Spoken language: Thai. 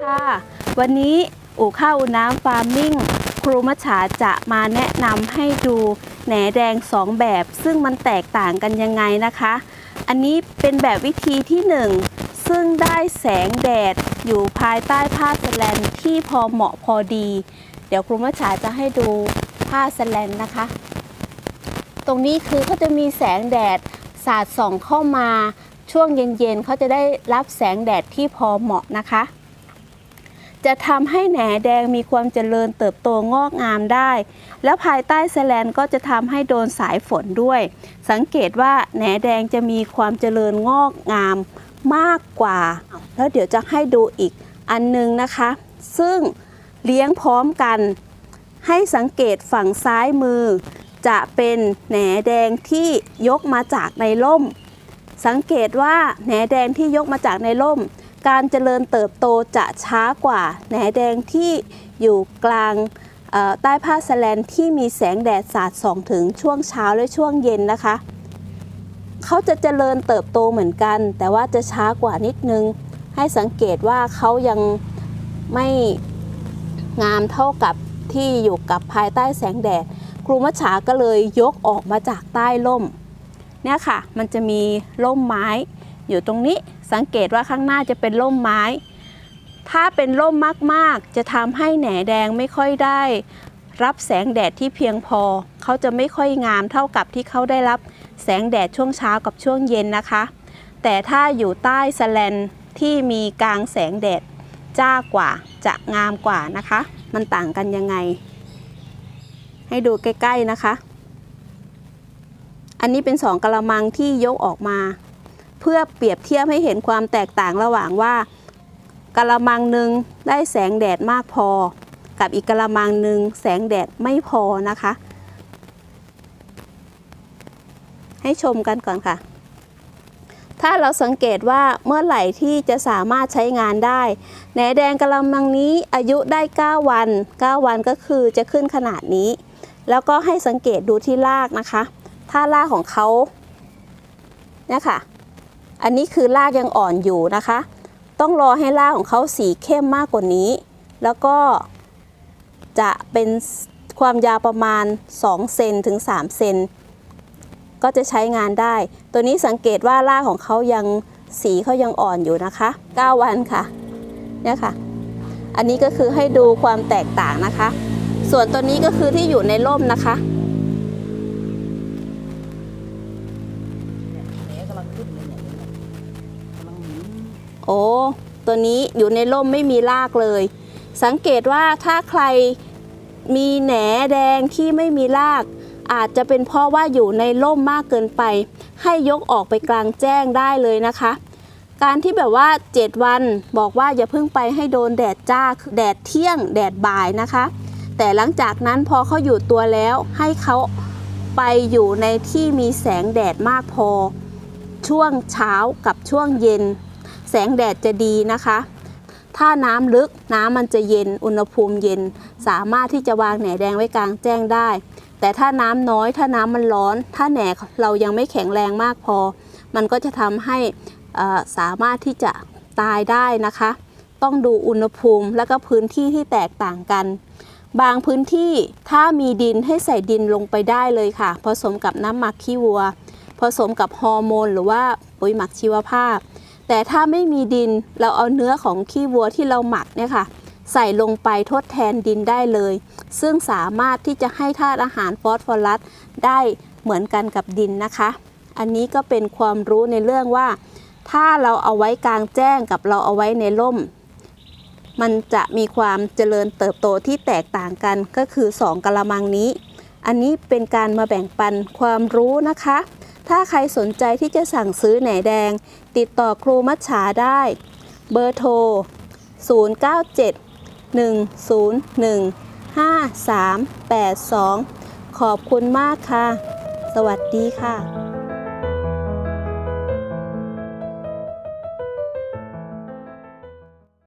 ค่ะ วันนี้อู่ข้าวอู่น้ำฟาร์มมิ่งครูมัชชาจะมาแนะนำให้ดูแหนแดง 2 แบบ ซึ่งมันแตกต่างกันยังไงนะคะ อันนี้เป็นแบบวิธีที่ 1 ซึ่งได้แสงแดดอยู่ภายใต้ผ้าสแลนที่พอเหมาะพอดี เดี๋ยวครูมัชชาจะให้ดูผ้าสแลนนะคะ ตรงนี้คือเขาจะมีแสงแดดสาดส่องเข้ามาช่วงเย็นๆเขาจะได้รับแสงแดดที่พอเหมาะนะคะ จะทำให้แหนแดงมีความเจริญเติบโตงอกงามได้ แล้วภายใต้แสลนก็จะทำให้โดนสายฝนด้วย สังเกตว่าแหนแดงจะมีความเจริญงอกงามมากกว่า แล้วเดี๋ยวจะให้ดูอีกอันหนึงนะคะ ซึ่งเลี้ยงพร้อมกัน ให้สังเกตฝั่งซ้ายมือ จะเป็นแหนแดงที่ยกมาจากในร่ม สังเกตว่าแหนแดงที่ยกมาจากในร่ม การเจริญเติบโตจะช้ากว่าแหนแดงที่อยู่กลางใต้ผ้าสแลนที่มีแสงแดดสาดส่องถึงช่วงเช้าและช่วงเย็นนะคะ เขาจะเจริญเติบโตเหมือนกัน แต่ว่าจะช้ากว่านิดนึง ให้สังเกตว่าเขายังไม่งามเท่ากับที่อยู่กับภายใต้แสงแดด ครูมัชฉาก็เลยยกออกมาจากใต้ร่มเนี่ยค่ะ มันจะมีร่มไม้ อยู่ตรงนี้สังเกตว่าข้างหน้าจะเป็นร่มไม้ ถ้าเป็นร่มมากๆ จะทำให้แหนแดงไม่ค่อยได้ รับแสงแดดที่เพียงพอ เขาจะไม่ค่อยงามเท่ากับที่เขาได้รับแสงแดดช่วงเช้ากับช่วงเย็นนะคะ แต่ถ้าอยู่ใต้สแลนที่มีกลางแสงแดดจ้ากว่าจะงามกว่านะคะ มันต่างกันยังไง ให้ดูใกล้ ๆ นะคะ อันนี้เป็นสองกะละมังที่ยกออกมา เพื่อเปรียบเทียบให้เห็นความแตกต่างระหว่างว่ากะละมังหนึ่งได้แสงแดดมากพอ กับอีกกะละมังหนึ่งแสงแดดไม่พอนะคะ ให้ชมกันก่อนค่ะ ถ้าเราสังเกตว่าเมื่อไหร่ที่จะสามารถใช้งานได้แหนแดงกะละมังนี้อายุได้ 9 วัน 9 วันก็คือจะขึ้นขนาดนี้ แล้วก็ให้สังเกตดูที่รากนะคะ ถ้ารากของเขาเนี่ยค่ะ อันนี้คือรากยังอ่อนอยู่นะคะ ต้องรอให้รากของเขาสีเข้มมากกว่านี้ แล้วก็จะเป็นความยาวประมาณ2เซนถึง3เซนก็จะใช้งานได้ ตัวนี้สังเกตว่ารากของเขายังสีเขายังอ่อนอยู่นะคะ 9 วันค่ะ เนี่ยค่ะ อันนี้ก็คือให้ดูความแตกต่างนะคะ ส่วนตัวนี้ก็คือที่อยู่ในร่มนะคะ โอ้ตัวนี้อยู่ในร่มไม่มีรากเลย สังเกตว่าถ้าใครมีแหนแดงที่ไม่มีราก อาจจะเป็นเพราะว่าอยู่ในร่มมากเกินไป ให้ยกออกไปกลางแจ้งได้เลยนะคะ การที่แบบว่า 7 วันบอกว่าอย่าเพิ่งไปให้โดนแดดจ้าแดดเที่ยง แดดบ่ายนะคะ แต่หลังจากนั้นพอเขาอยู่ตัวแล้วให้เขาไปอยู่ในที่มีแสงแดดมากพอ ช่วงเช้ากับช่วงเย็น แสงแดดจะดีนะคะ ถ้าน้ำลึกน้ำมันจะเย็นอุณหภูมิเย็น สามารถที่จะวางแหนแดงไว้กลางแจ้งได้ แต่ถ้าน้ำน้อยถ้าน้ำมันร้อน ถ้าแหนเรายังไม่แข็งแรงมากพอ มันก็จะทำให้สามารถที่จะตายได้นะคะ ต้องดูอุณหภูมิและก็พื้นที่ที่แตกต่างกันบางพื้นที่ถ้ามีดินให้ใส่ดินลงไปได้เลยค่ะ ผสมกับน้ำหมักขี้วัว ผสมกับฮอร์โมน หรือว่าปุ๋ยหมักชีวภาพ แต่ถ้าไม่มีดินเราเอาเนื้อของขี้วัวที่เราหมักเนี่ยค่ะ ใส่ลงไปทดแทนดินได้เลย ซึ่งสามารถที่จะให้ธาตุอาหารฟอสฟอรัสได้เหมือนกันกับดินนะคะ อันนี้ก็เป็นความรู้ในเรื่องว่า ถ้าเราเอาไว้กลางแจ้งกับเราเอาไว้ในร่ม มันจะมีความเจริญเติบโตที่แตกต่างกันก็คือ 2กะละมังนี้ อันนี้เป็นการมาแบ่งปันความรู้นะคะ ถ้าใครสนใจที่จะสั่งซื้อแหนแดง ติดต่อครูมัชฉาได้ เบอร์โทร 097 101 5382 ขอบคุณมากค่ะ สวัสดีค่ะ